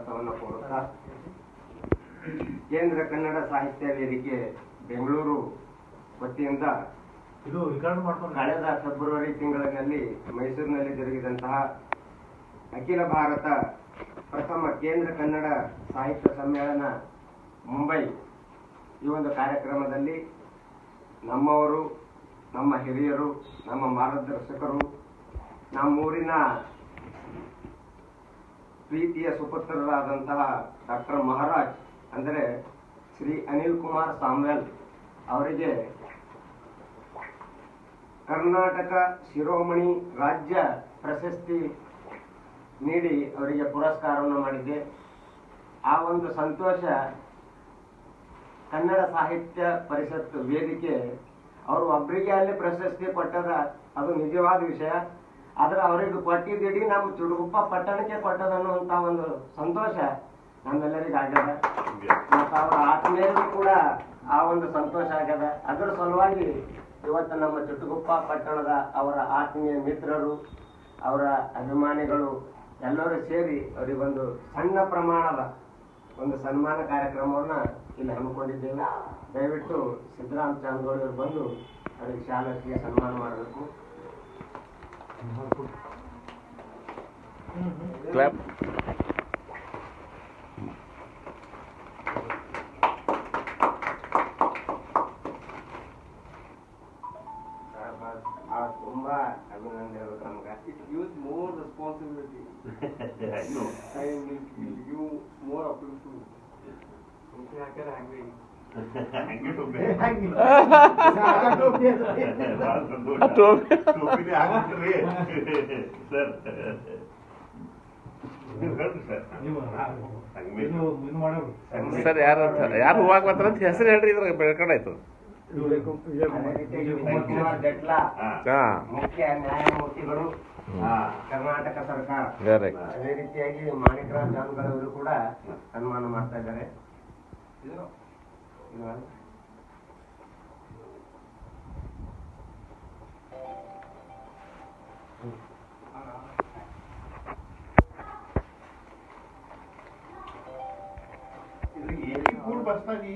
ಸ್ವಾಗತವನ್ನು ಕೋರುತ್ತಾ ಕೇಂದ್ರ ಕನ್ನಡ ಸಾಹಿತ್ಯ ವೇದಿಕೆ ಬೆಂಗಳೂರು ವತಿಯಿಂದ ಇದು ಕಳೆದ ಫೆಬ್ರವರಿ ತಿಂಗಳಿನಲ್ಲಿ ಮೈಸೂರಿನಲ್ಲಿ ಜರುಗಿದಂತಹ ಅಖಿಲ ಭಾರತ ಪ್ರಥಮ ಕೇಂದ್ರ ಕನ್ನಡ ಸಾಹಿತ್ಯ ಸಮ್ಮೇಳನ ಮುಂಬೈ ಈ ಒಂದು ಕಾರ್ಯಕ್ರಮದಲ್ಲಿ ನಮ್ಮವರು ನಮ್ಮ ಹಿರಿಯರು ನಮ್ಮ ಮಾರ್ಗದರ್ಶಕರು ನಮ್ಮೂರಿನ ಪ್ರೀತಿಯ ಸುಪುತ್ರರಾದಂತಹ ಡಾಕ್ಟರ್ ಮಹಾರಾಜ್ ಅಂದರೆ ಶ್ರೀ ಅನಿಲ್ ಕುಮಾರ್ ಸಾಮ್ವೆಲ್ ಅವರಿಗೆ ಕರ್ನಾಟಕ ಶಿರೋಮಣಿ ರಾಜ್ಯ ಪ್ರಶಸ್ತಿ ನೀಡಿ ಅವರಿಗೆ ಪುರಸ್ಕಾರವನ್ನು ಮಾಡಿದ್ದೆ. ಆ ಒಂದು ಸಂತೋಷ ಕನ್ನಡ ಸಾಹಿತ್ಯ ಪರಿಷತ್ ವೇದಿಕೆ ಅವರು ಒಬ್ಬರಿಗೆ ಅಲ್ಲಿ ಪ್ರಶಸ್ತಿ ಕೊಟ್ಟದ ಅದು ನಿಜವಾದ ವಿಷಯ. ಆದ್ರೆ ಅವರಿಗೆ ಕೊಟ್ಟಿದ್ದೀಡಿ ನಮ್ಮ ಚುಡುಗುಪ್ಪ ಪಟ್ಟಣಕ್ಕೆ ಕೊಟ್ಟದ ಅನ್ನುವಂತ ಒಂದು ಸಂತೋಷ ನಮ್ಮೆಲ್ಲರಿಗೂ ಆಗ್ಯದ. ಮತ್ತು ಅವರ ಆತ್ಮೀಯರಿಗೂ ಕೂಡ ಆ ಒಂದು ಸಂತೋಷ ಆಗ್ಯದ. ಅದರ ಸಲುವಾಗಿ ಇವತ್ತು ನಮ್ಮ ಚುಟುಗುಪ್ಪ ಪಟ್ಟಣದ ಅವರ ಆತ್ಮೀಯ ಮಿತ್ರರು, ಅವರ ಅಭಿಮಾನಿಗಳು ಎಲ್ಲರೂ ಸೇರಿ ಅವರಿಗೊಂದು ಸಣ್ಣ ಪ್ರಮಾಣದ ಒಂದು ಸನ್ಮಾನ ಕಾರ್ಯಕ್ರಮವನ್ನ ಇಲ್ಲಿ ಹಮ್ಮಿಕೊಂಡಿದ್ದೇವೆ. ದಯವಿಟ್ಟು ಸಿದ್ದರಾಮ ಚಾಂದೋಳಿಯವರು ಬಂದು ಅವರಿಗೆ ಶಾಲಕ್ಕೆ ಸನ್ಮಾನ ಮಾಡಬೇಕು. Clap. It more responsibility. I know. I will give you more approval. Okay, I can angry. ಟೋಪಿನೇ ಹಾಕ್ಬಿಟ್ರಿ. ಸರ್. ಯಾರು ಅಂತ ಯಾರು ಬರ್ತಾರ ಅಂತ ಹೆಸರು ಹೇಳ್ರಿ ಇದ್ರಾಗ ಬೆಳ್ಕೊಂಡಾಯ್ತು ಅದೇ ರೀತಿಯಾಗಿ ಕುಮಾರ್ ಜಟ್ಲಾ. ಹಾ. ಹಾ ಮುಖ್ಯ ನ್ಯಾಯಮೂರ್ತಿಗಳು ಹಾ ಕರ್ನಾಟಕ ಸರ್ಕಾರ. ಅದೇ ರೀತಿಯಾಗಿ ಮಾಣಿಕ್ರಾಜ್ ಜಾನ್ಗಳವರು ಕೂಡ ಸನ್ಮಾನ ಮಾಡ್ತಾ ಇದ್ದಾರೆ. you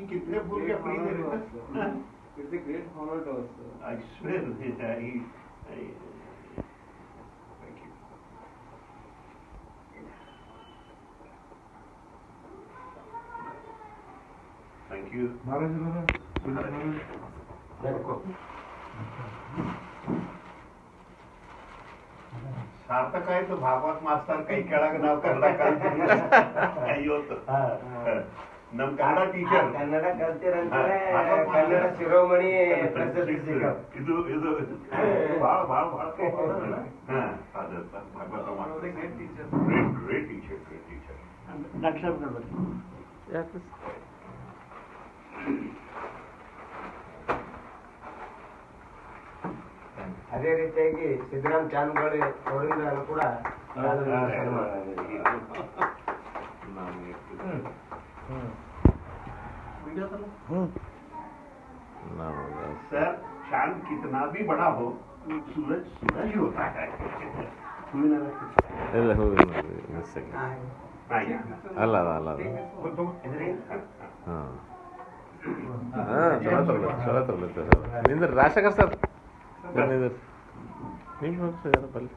कितने फूल के फ्री दे रहे it's a great honour to us I ಇವತ್ತು ನಮ್ ಕನ್ನಡ ಆ ಟೀಚರ್ ಕನ್ನಡ ಕಲ್ತಿರಂತಾರೆ ಹಾ, ಭಾಗವತ್ ಕನ್ನಡ ಮಾಸ್ತರ್. ಶಿರೋಮಣಿ ಪ್ರಶಸ್ತಿ ಸಿಕ್ಕ ಇದು ಇದು ಭಾಳ ಭಾಳ ಭಾಳ ಹಾ ಅದು Bhagwat One of the master great teachers. Great great teacher great teacher ಯಾಕೆ ಅದೇ ರೀತಿಯಾಗಿ ಸಿದ್ದರಾಮ್ ಜಾನ್ಗೋಳಿ ಅವರಿಂದ ಕೂಡ ಸನ್ಮಾನ. ಹ್ಮ್ ನಾವು सर चांद कितना भी बड़ा हो सूरज सूरज ही होता है ಹೂವಿನ ಇಲ್ಲ ಹೂವಿನ ಮಿಸ್ ಆಗಿ ಹಾಗೆ. ಅಲ್ಲ ಅಲ್ಲ ಅಲ್ಲ ಅಲ್ಲ ಇದ್ರಿ? ಹಾಂ ಹಾಂ ಚಲೋ ತಗೊಳ್ಳಿ ಚಲೋ ತಗೊಳ್ಳಿ ನಿಂದ್ರಿ ರಾಜಶೇಖರ್ ಸರ್ ನಿಂದ್ರಿ ನೀವು ಸರ್ ಬಲ್ಲಿ